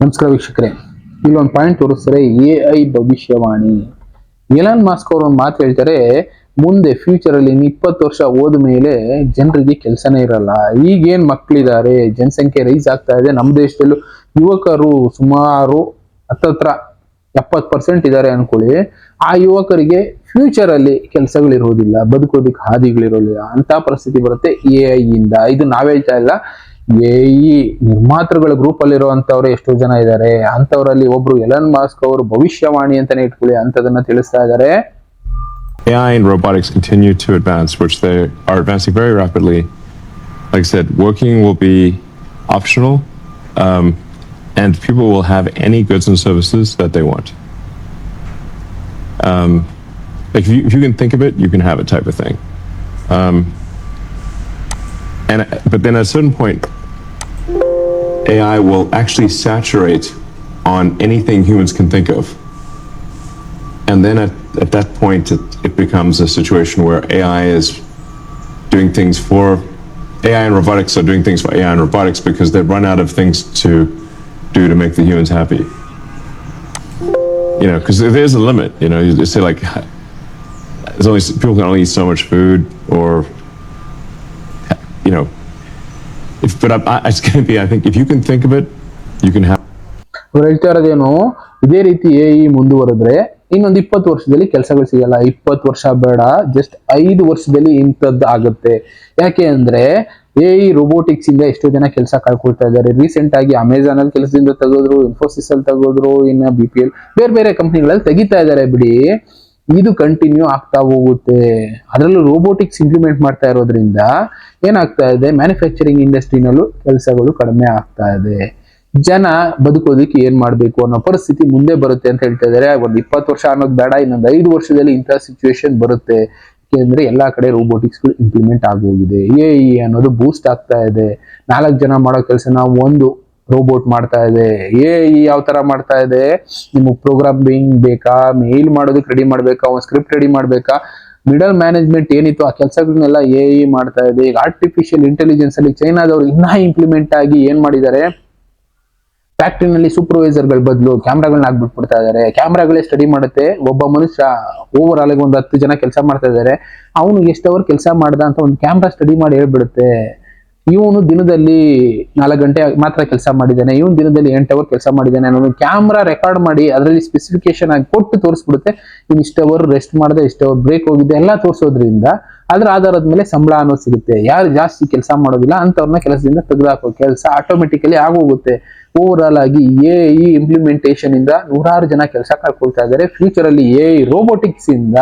ನಮಸ್ಕಾರ ವೀಕ್ಷಕರೇ. ಇಲ್ಲೊಂದು ಪಾಯಿಂಟ್ ತೋರಿಸ್ತಾರೆ ಎ ಐ ಭವಿಷ್ಯವಾಣಿ. ಎಲಾನ್ ಮಾಸ್ಕ್ ಅವರು ಒಂದು ಮಾತು ಹೇಳ್ತಾರೆ, ಮುಂದೆ ಫ್ಯೂಚರ್ ಅಲ್ಲಿ ಇನ್ನು ಇಪ್ಪತ್ತು ವರ್ಷ ಹೋದ ಮೇಲೆ ಜನರಿಗೆ ಕೆಲಸನೇ ಇರಲ್ಲ. ಈಗೇನ್ ಮಕ್ಕಳಿದ್ದಾರೆ ಜನಸಂಖ್ಯೆ ರೈಸ್ ಆಗ್ತಾ ಇದೆ. ನಮ್ಮ ದೇಶದಲ್ಲೂ ಯುವಕರು ಸುಮಾರು ಹತ್ತತ್ರ ಎಪ್ಪತ್ತು ಪರ್ಸೆಂಟ್ ಇದ್ದಾರೆ ಅನ್ಕೊಳ್ಳಿ. ಆ ಯುವಕರಿಗೆ ಫ್ಯೂಚರ್ ಅಲ್ಲಿ ಕೆಲಸಗಳಿರೋದಿಲ್ಲ. ಬದುಕೋದಕ್ಕೆ ಹಾದಿಗಳಿರೋದಿಲ್ಲ. ಅಂತ ಪರಿಸ್ಥಿತಿ ಬರುತ್ತೆ ಎ ಐ ಇಂದ. ಇದು ನಾವ್ ಹೇಳ್ತಾ ಇಲ್ಲ. ಎ ಇ ನಿರ್ಮಾತೃಗಳ ಗ್ರೂಪ್ ಅಲ್ಲಿರುವಂತವ್ರು ಎಷ್ಟೋ ಜನ ಇದ್ದಾರೆ ಅಂತವರಲ್ಲಿ ಒಬ್ರು ಎಲನ್ ಮಾಸ್ಕ್ ಅವರು ಭವಿಷ್ಯವಾಣಿ ಅಂತಾನೆ ಇಟ್ಕೊಳ್ಳಿ ಅಂತದನ್ನ ತಿಳಿಸ್ತಾ ಇದ್ದಾರೆ AI and robotics continue to advance, which they are advancing very rapidly. Like I said, working will be optional, um, and people will have any goods and services that they want. Um, like if you, if you can think of it, you can have it, type of thing. Um, and but then at a certain point, AI will actually saturate on anything humans can think of. And then at, at that point, it, it becomes a situation where AI is doing things for AI and robotics are doing things for AI and robotics because they've run out of things to do to make the humans happy. You know, because there's a limit. You know, you say like, there's only people can only eat so much food, or but I, I, it's going to be. I think if you can think of it. ಅವ್ರು ಹೇಳ್ತಾ ಇರೋದೇನು ಇದೇ ರೀತಿ A E ಮುಂದುವರೆದ್ರೆ ಇನ್ನೊಂದು ಇಪ್ಪತ್ತು ವರ್ಷದಲ್ಲಿ ಕೆಲಸಗಳು ಸಿಗಲ್ಲ ಇಪ್ಪತ್ತು ವರ್ಷ ಬೇಡ ಜಸ್ಟ್ ಐದು ವರ್ಷದಲ್ಲಿ ಇಂಥದ್ದು ಆಗುತ್ತೆ ಯಾಕೆ ಅಂದ್ರೆ ಎ ಇ ರೋಬೋಟಿಕ್ಸ್ ಇಂದ ಎಷ್ಟೋ ಜನ ಕೆಲಸ ಕಳ್ಕೊಳ್ತಾ ಇದ್ದಾರೆ ರೀಸೆಂಟ್ ಆಗಿ ಅಮೆಝಾನ್ ಅಲ್ಲಿ ಕೆಲಸದಿಂದ ತೆಗೆದ್ರು ಇನ್ಫೋಸಿಸ್ ಅಲ್ಲಿ ತೆಗೆದ್ರು ಇನ್ನ ಬಿ ಪಿ ಎಲ್ ಬೇರೆ ಬೇರೆ ಕಂಪ್ನಿಗಳಲ್ಲಿ ತೆಗಿತಾ ಇದ್ದಾರೆ ಬಿಡಿ ಇದು ಕಂಟಿನ್ಯೂ ಆಗ್ತಾ ಹೋಗುತ್ತೆ. ಅದರಲ್ಲೂ ರೋಬೋಟಿಕ್ಸ್ ಇಂಪ್ಲಿಮೆಂಟ್ ಮಾಡ್ತಾ ಇರೋದ್ರಿಂದ ಏನಾಗ್ತಾ ಇದೆ? ಮ್ಯಾನುಫ್ಯಾಕ್ಚರಿಂಗ್ ಇಂಡಸ್ಟ್ರಿನಲ್ಲೂ ಕೆಲಸಗಳು ಕಡಿಮೆ ಆಗ್ತಾ ಇದೆ. ಜನ ಬದುಕೋದಕ್ಕೆ ಏನ್ ಮಾಡ್ಬೇಕು ಅನ್ನೋ ಪರಿಸ್ಥಿತಿ ಮುಂದೆ ಬರುತ್ತೆ ಅಂತ ಹೇಳ್ತಾ ಇದಾರೆ. ಒಂದು ಇಪ್ಪತ್ತು ವರ್ಷ ಅನ್ನೋದು ಬೇಡ, ಇನ್ನೊಂದು ಐದು ವರ್ಷದಲ್ಲಿ ಇಂಥ ಸಿಚುವೇಶನ್ ಬರುತ್ತೆ. ಯಾಕೆಂದ್ರೆ ಎಲ್ಲಾ ಕಡೆ ರೋಬೋಟಿಕ್ಸ್ಗಳು ಇಂಪ್ಲಿಮೆಂಟ್ ಆಗೋಗಿದೆ. ಎ ಅನ್ನೋದು ಬೂಸ್ಟ್ ಆಗ್ತಾ ಇದೆ. ನಾಲ್ಕು ಜನ ಮಾಡೋ ಕೆಲಸನ ಒಂದು ರೋಬೋಟ್ ಮಾಡ್ತಾ ಇದೆ ಏ ಯಾವ ತರ ಮಾಡ್ತಾ ಇದೆ, ನಿಮಗೆ ಪ್ರೋಗ್ರಾಮಿಂಗ್ ಬೇಕಾ ಮೇಲ್ ಮಾಡೋದಕ್ಕೆ ರೆಡಿ ಮಾಡ್ಬೇಕಾ, ಒಂದು ಸ್ಕ್ರಿಪ್ಟ್ ರೆಡಿ ಮಾಡ್ಬೇಕಾ ಮಿಡಲ್ ಮ್ಯಾನೇಜ್ಮೆಂಟ್ ಏನಿತ್ತು, ಆ ಕೆಲಸಗಳನ್ನೆಲ್ಲ ಎ ಇ ಮಾಡ್ತಾ ಇದೆ, ಈಗ ಆರ್ಟಿಫಿಷಿಯಲ್ ಇಂಟೆಲಿಜೆನ್ಸ್ ಅಲ್ಲಿ ಚೈನಾದವರು ಇನ್ನೂ ಇಂಪ್ಲಿಮೆಂಟ್ ಆಗಿ ಏನ್ ಮಾಡಿದ್ದಾರೆ ಫ್ಯಾಕ್ಟ್ರಿನಲ್ಲಿ ಸೂಪರ್ವೈಸರ್ಗಳ ಬದಲು ಕ್ಯಾಮ್ರಾಗಳನ್ನ ಹಾಕ್ಬಿಟ್ಬಿಡ್ತಾ ಇದಾರೆ ಕ್ಯಾಮ್ರಾಗಳೇ ಸ್ಟಡಿ ಮಾಡುತ್ತೆ, ಒಬ್ಬ ಮನುಷ್ಯ ಓವರ್ ಆಲ್ ಒಂದು ಹತ್ತು ಜನ ಕೆಲಸ ಮಾಡ್ತಾ ಇದಾರೆ, ಅವನು ಎಷ್ಟು ಅವರ್ ಕೆಲಸ ಮಾಡ್ದ ಅಂತ ಒಂದು ಕ್ಯಾಮ್ರಾ ಸ್ಟಡಿ ಮಾಡಿ ಹೇಳ್ಬಿಡುತ್ತೆ. ಇವನು ದಿನದಲ್ಲಿ ನಾಲ್ಕು ಗಂಟೆ ಮಾತ್ರ ಕೆಲಸ ಮಾಡಿದ್ದಾನೆ, ಇವನು ದಿನದಲ್ಲಿ ಎಂಟು ಅವರ್ ಕೆಲಸ ಮಾಡಿದ್ದಾನೆ ಅನ್ನೋದು ಕ್ಯಾಮ್ರಾ ರೆಕಾರ್ಡ್ ಮಾಡಿ ಅದರಲ್ಲಿ ಸ್ಪೆಸಿಫಿಕೇಶನ್ ಆಗಿ ಕೊಟ್ಟು ತೋರಿಸ್ಬಿಡುತ್ತೆ. ಇನ್ನು ಇಷ್ಟು ಅವರ್ ರೆಸ್ಟ್ ಮಾಡಿದೆ, ಇಷ್ಟು ಅವರ್ ಬ್ರೇಕ್ ಹೋಗಿದೆ, ಎಲ್ಲ ತೋರಿಸೋದ್ರಿಂದ ಅದರ ಆಧಾರದ ಮೇಲೆ ಸಂಬಳ ಅನ್ನೋದು ಸಿಗುತ್ತೆ. ಯಾರು ಜಾಸ್ತಿ ಕೆಲಸ ಮಾಡೋದಿಲ್ಲ ಅಂತವ್ರನ್ನ ಕೆಲಸದಿಂದ ತೆಗೆದುಹಾಕೋ ಕೆಲಸ ಆಟೋಮೆಟಿಕಲಿ ಆಗೋಗುತ್ತೆ. ಓವರ್ ಆಲ್ ಆಗಿ ಎ ಇ ಇಂಪ್ಲಿಮೆಂಟೇಷನ್ ಇಂದ ನೂರಾರು ಜನ ಕೆಲಸ ಕಳ್ಕೊಳ್ತಾ ಇದ್ದಾರೆ. ಫ್ಯೂಚರ್ ಅಲ್ಲಿ ಎ ರೋಬೋಟಿಕ್ಸ್ ಇಂದ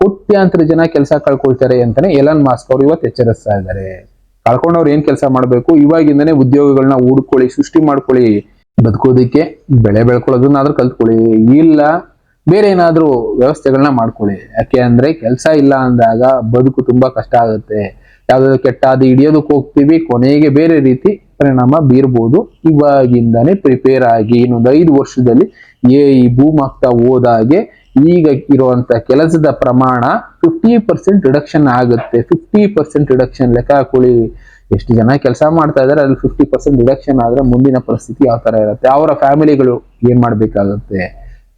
ಕೋಟ್ಯಾಂತರ ಜನ ಕೆಲಸ ಕಳ್ಕೊಳ್ತಾರೆ ಅಂತಾನೆ ಎಲನ್ ಮಾಸ್ಕ್ ಅವರು ಇವತ್ತು ಎಚ್ಚರಿಸ್ತಾ ಇದ್ದಾರೆ. ಕಳ್ಕೊಂಡವ್ರು ಏನ್ ಕೆಲಸ ಮಾಡಬೇಕು? ಇವಾಗಿಂದನೇ ಉದ್ಯೋಗಗಳನ್ನ ಹುಡ್ಕೊಳ್ಳಿ, ಸೃಷ್ಟಿ ಮಾಡ್ಕೊಳ್ಳಿ. ಬದುಕೋದಕ್ಕೆ ಬೆಳೆ ಬೆಳ್ಕೊಳ್ಳೋದನ್ನಾದ್ರೂ ಕಲ್ತ್ಕೊಳ್ಳಿ. ಇಲ್ಲ, ಬೇರೆ ಏನಾದ್ರೂ ವ್ಯವಸ್ಥೆಗಳನ್ನ ಮಾಡ್ಕೊಳ್ಳಿ. ಯಾಕೆ ಅಂದ್ರೆ ಕೆಲಸ ಇಲ್ಲ ಅಂದಾಗ ಬದುಕು ತುಂಬಾ ಕಷ್ಟ ಆಗುತ್ತೆ. ಯಾವ್ದಾದ್ರು ಕೆಟ್ಟ ಅದು ಹಿಡಿಯೋದಕ್ಕೆ ಹೋಗ್ತೀವಿ, ಕೊನೆಗೆ ಬೇರೆ ರೀತಿ ಪರಿಣಾಮ ಬೀರ್ಬೋದು. ಇವಾಗಿಂದಾನೇ ಪ್ರಿಪೇರ್ ಆಗಿ ಇನ್ನೊಂದು ಐದು ವರ್ಷದಲ್ಲಿ ಏ ಈ ಭೂಮಾಗ್ತಾ ಹೋದಾಗೆ ಈಗ ಇರುವಂತ ಕೆಲಸದ ಪ್ರಮಾಣ ಫಿಫ್ಟಿ ಪರ್ಸೆಂಟ್ ರಿಡಕ್ಷನ್ ಆಗುತ್ತೆ. ಫಿಫ್ಟಿ ಪರ್ಸೆಂಟ್ ರಿಡಕ್ಷನ್ ಲೆಕ್ಕ ಹಾಕೊಳ್ಳಿ ಎಷ್ಟು ಜನ ಕೆಲಸ ಮಾಡ್ತಾ ಇದಾರೆ ಅಲ್ಲಿ ಫಿಫ್ಟಿ ಪರ್ಸೆಂಟ್ ರಿಡಕ್ಷನ್ ಆದ್ರೆ ಮುಂದಿನ ಪರಿಸ್ಥಿತಿ ಯಾವ ತರ ಇರುತ್ತೆ? ಅವರ ಫ್ಯಾಮಿಲಿಗಳು ಏನ್ ಮಾಡ್ಬೇಕಾಗುತ್ತೆ?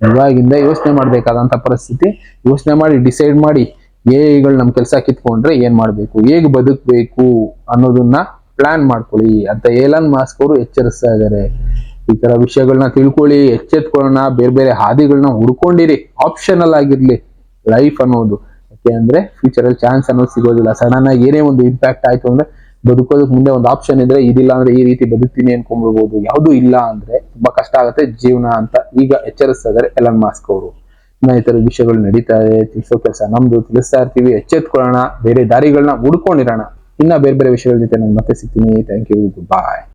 ಇವಾಗಿಂದ ಯೋಚನೆ ಮಾಡ್ಬೇಕಾದಂತ ಪರಿಸ್ಥಿತಿ. ಯೋಚನೆ ಮಾಡಿ ಡಿಸೈಡ್ ಮಾಡಿ ಏಗಳು ನಮ್ ಕೆಲಸ ಕಿತ್ಕೊಂಡ್ರೆ ಏನ್ ಮಾಡ್ಬೇಕು? ಹೇಗ್ ಬದುಕ್ಬೇಕು ಅನ್ನೋದನ್ನ ಪ್ಲಾನ್ ಮಾಡ್ಕೊಳ್ಳಿ ಅಂತ ಏಲನ್ ಮಾಸ್ಕ್ ಅವರು ಎಚ್ಚರಿಸ್ತಾ ಇದ್ದಾರೆ. ಈ ತರ ವಿಷಯಗಳನ್ನ ತಿಳ್ಕೊಳ್ಳಿ, ಎಚ್ಚೆತ್ಕೊಳ್ಳೋಣ, ಬೇರೆ ಬೇರೆ ಹಾದಿಗಳನ್ನ ಹುಡ್ಕೊಂಡಿರಿ. ಆಪ್ಷನಲ್ ಆಗಿರ್ಲಿ ಲೈಫ್ ಅನ್ನೋದು. ಯಾಕೆ ಅಂದ್ರೆ ಫ್ಯೂಚರ್ ಅಲ್ಲಿ ಚಾನ್ಸ್ ಅನ್ನೋದು ಸಿಗೋದಿಲ್ಲ. ಸಡನ್ ಏನೇ ಒಂದು ಇಂಪ್ಯಾಕ್ಟ್ ಆಯ್ತು ಅಂದ್ರೆ ಬದುಕೋದಕ್ಕೆ ಮುಂದೆ ಒಂದು ಆಪ್ಷನ್ ಇದ್ರೆ ಇದಿಲ್ಲ ಅಂದ್ರೆ ಈ ರೀತಿ ಬದುಕ್ತೀನಿ ಅನ್ಕೊಂಡ್ಬಿಡ್ಬೋದು. ಯಾವುದು ಇಲ್ಲ ಅಂದ್ರೆ ತುಂಬಾ ಕಷ್ಟ ಆಗುತ್ತೆ ಜೀವನ ಅಂತ ಈಗ ಎಚ್ಚರಿಸ್ತಾ ಇದಾರೆ ಎಲನ್ ಮಾಸ್ಕ್ ಅವರು. ಇನ್ನ ಈ ತರ ವಿಷಯಗಳು ನಡೀತಾ ಇದೆ, ತಿಳಿಸೋ ಕೆಲಸ ನಮ್ದು, ತಿಳಿಸ್ತಾ ಇರ್ತೀವಿ, ಎಚ್ಚೆತ್ಕೊಳ್ಳೋಣ, ಬೇರೆ ದಾರಿಗಳನ್ನ ಹುಡ್ಕೊಂಡಿರೋಣ. ಇನ್ನ ಬೇರೆ ಬೇರೆ ವಿಷಯಗಳ ಜೊತೆ ನಾನು ಮತ್ತೆ ಸಿಗ್ತೀನಿ. Thank you good bye